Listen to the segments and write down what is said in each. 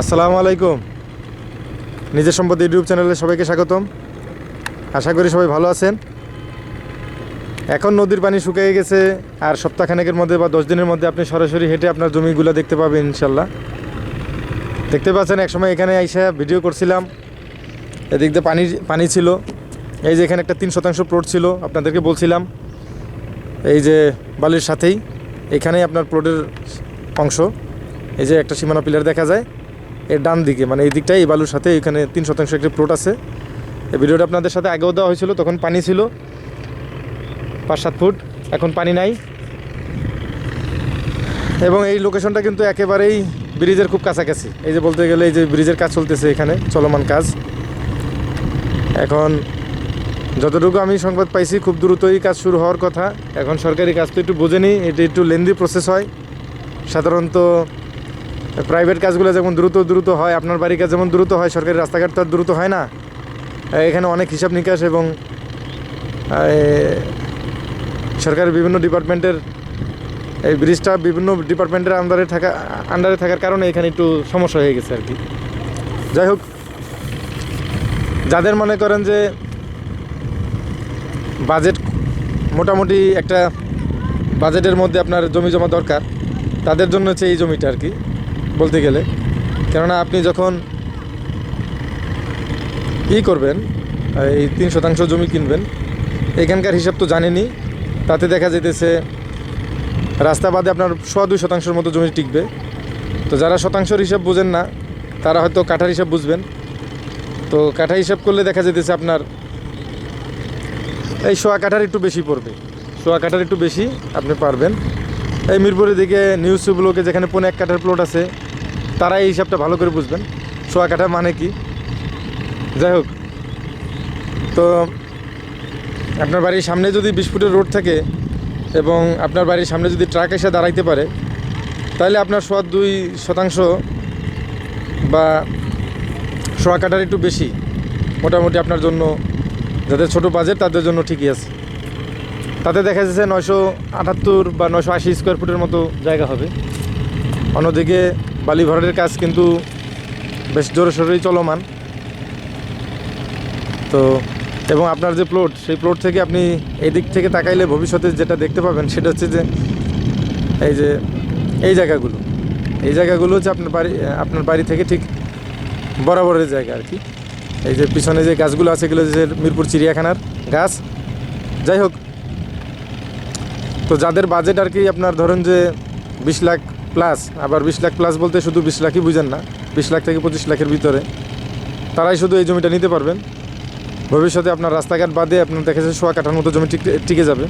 আসসালামু আলাইকুম। নিজের সম্পদ ইউটিউব চ্যানেলে সবাইকে স্বাগতম। আশা করি সবাই ভালো আছেন। এখন নদীর পানি শুকিয়ে গেছে, আর সপ্তাহখানেকের মধ্যে বা দশ দিনের মধ্যে আপনি সরাসরি হেঁটে আপনার জমিগুলো দেখতে পাবেন, ইনশাল্লাহ। দেখতে পাচ্ছেন, একসময় এখানে আইসা ভিডিও করছিলাম। এদিক দিয়ে পানি পানি ছিল। এই যে এখানে একটা তিন শতাংশ প্লট ছিল, আপনাদেরকে বলছিলাম। এই যে বালির সাথেই, এখানেই আপনার প্লটের অংশ। এই যে একটা সীমানা পিলার দেখা যায়। এর ডান দিকে মানে এই দিকটাই, এই বালুর সাথে এখানে তিন শতাংশ একটি প্লট আছে। এই ভিডিওটা আপনাদের সাথে আগেও দেওয়া হয়েছিল, তখন পানি ছিল। পাঁচ সাত ফুট, এখন পানি নাই। এবং এই লোকেশনটা কিন্তু একেবারেই ব্রিজের খুব কাছাকাছি। এই যে বলতে গেলে এই যে ব্রিজের কাজ চলতেছে এখানে, চলমান কাজ। এখন যতটুকু আমি সংবাদ পাইছি, খুব দ্রুতই কাজ শুরু হওয়ার কথা। এখন সরকারি কাজ তো একটু বোঝেনি, এটি একটু লেন্দি প্রসেস হয়। সাধারণত প্রাইভেট কাজগুলো যেমন দ্রুত দ্রুত হয়, আপনার বাড়ির কাজ যেমন দ্রুত হয়, সরকারি রাস্তাঘাট তো আর দ্রুত হয় না। এখানে অনেক হিসাব নিকাশ এবং সরকারের বিভিন্ন ডিপার্টমেন্টের, এই ব্রিজটা বিভিন্ন ডিপার্টমেন্টের আন্ডারে থাকা, আন্ডারে থাকার কারণে এখানে একটু সমস্যা হয়ে গেছে আর কি। যাই হোক, যাদের মনে করেন যে বাজেট মোটামুটি একটা বাজেটের মধ্যে আপনার জমি জমা দরকার, তাদের জন্য হচ্ছে এই জমিটা আর কি। বলতে গেলে। কেননা আপনি যখন ই করবেন, এই তিন শতাংশ জমি কিনবেন, এখানকার হিসাব তো জানেনই, তাতে দেখা যেতেছে রাস্তা বাদে আপনার সোয়া দুই শতাংশের মতো জমি টিকবে। তো যারা শতাংশের হিসাব বুঝেন না, তারা হয়তো কাঠার হিসাব বুঝবেন। তো কাঠা হিসাব করলে দেখা যেতেছে আপনার এই সোয়া কাঠার একটু বেশি পড়বে। সোয়া কাঠার একটু বেশি আপনি পারবেন। এই মিরপুরের দিকে নিউজ ব্লকে যেখানে পনেরো এক কাঠার প্লট আছে তারা এই হিসাবটা ভালো করে বুঝবেন। সোয়া কাঠা মানে কি? যাই হোক, তো আপনার বাড়ির সামনে যদি বিশ ফুটের রোড থাকে এবং আপনার বাড়ির সামনে যদি ট্রাক এসে দাঁড়াইতে পারে, তাহলে আপনার সোয়া দুই শতাংশ বা সোয়া কাঠার একটু বেশি। মোটামুটি আপনার জন্য, যাদের ছোট বাজেট তাদের জন্য ঠিকই আছে। তাতে দেখা যাচ্ছে নয়শো আটাত্তর বা নয়শো আশি স্কোয়ার ফুটের মতো জায়গা হবে। অন্যদিকে বালি ভরাটের কাজ কিন্তু বেশ জোরে সোরেই চলমান। তো, এবং আপনার যে প্লট সেই প্লট থেকে আপনি এই দিক থেকে তাকাইলে ভবিষ্যতে যেটা দেখতে পাবেন সেটা হচ্ছে যে এই যে এই জায়গাগুলো। এই জায়গাগুলো হচ্ছে আপনার বাড়ি আপনার বাড়ি থেকে ঠিক বরাবরের জায়গা আর কি। এই যে পিছনে যে গাছগুলো আছে, এগুলো যে মিরপুর চিড়িয়াখানার গাছ। যাই হোক তো যাদের বাজেট আর কি আপনার ধরুন যে বিশ লাখ প্লাস আবার বিশ লাখ প্লাস বলতে শুধু বিশ লাখই বুঝেন না, বিশ লাখ থেকে পঁচিশ লাখের ভিতরে, তারাই শুধু এই জমিটা নিতে পারবেন। ভবিষ্যতে আপনার রাস্তাঘাট বাদে আপনার দেখা যাচ্ছে সোয়া কাঠার মতো জমি টিকে টিকে যাবে।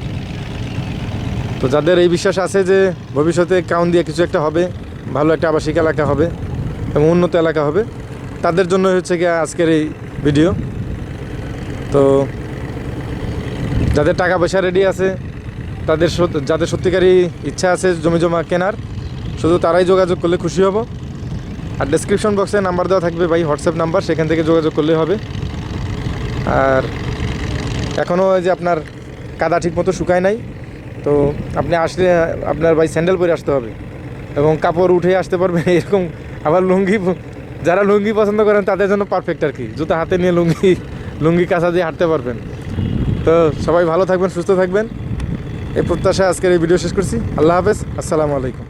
তো যাদের এই বিশ্বাস আছে যে ভবিষ্যতে কাউন দিয়ে কিছু একটা হবে, ভালো একটা আবাসিক এলাকা হবে এবং উন্নত এলাকা হবে, তাদের জন্য হচ্ছে গিয়ে আজকের এই ভিডিও তো যাদের টাকা পয়সা রেডি আছে তাদের যাদের সত্যিকারই ইচ্ছা আছে জমি জমা কেনার, শুধু তারাই যোগাযোগ করলে খুশি হব। আর ডেসক্রিপশন বক্সে নাম্বার দেওয়া থাকবে ভাই হোয়াটসঅ্যাপ নাম্বার সেখান থেকে যোগাযোগ করলে হবে। আর এখনও যে আপনার কাদা ঠিক মতো শুকায় নাই, তো আপনি আসলে, আপনার ভাই স্যান্ডেল পরে আসতে হবে। এবং কাপড় উঠে আসতে পারবেন, এরকম আবার লুঙ্গি যারা লুঙ্গি পছন্দ করেন, তাদের জন্য পারফেক্ট আর কি। জুতা হাতে নিয়ে লুঙ্গি লুঙ্গি কাঁচা দিয়ে হাঁটতে পারবেন। তো সবাই ভালো থাকবেন, সুস্থ থাকবেন। এই প্রত্যাশায় আজকের এই ভিডিও শেষ করছি। আল্লাহ হাফেজ। আসসালামু আলাইকুম।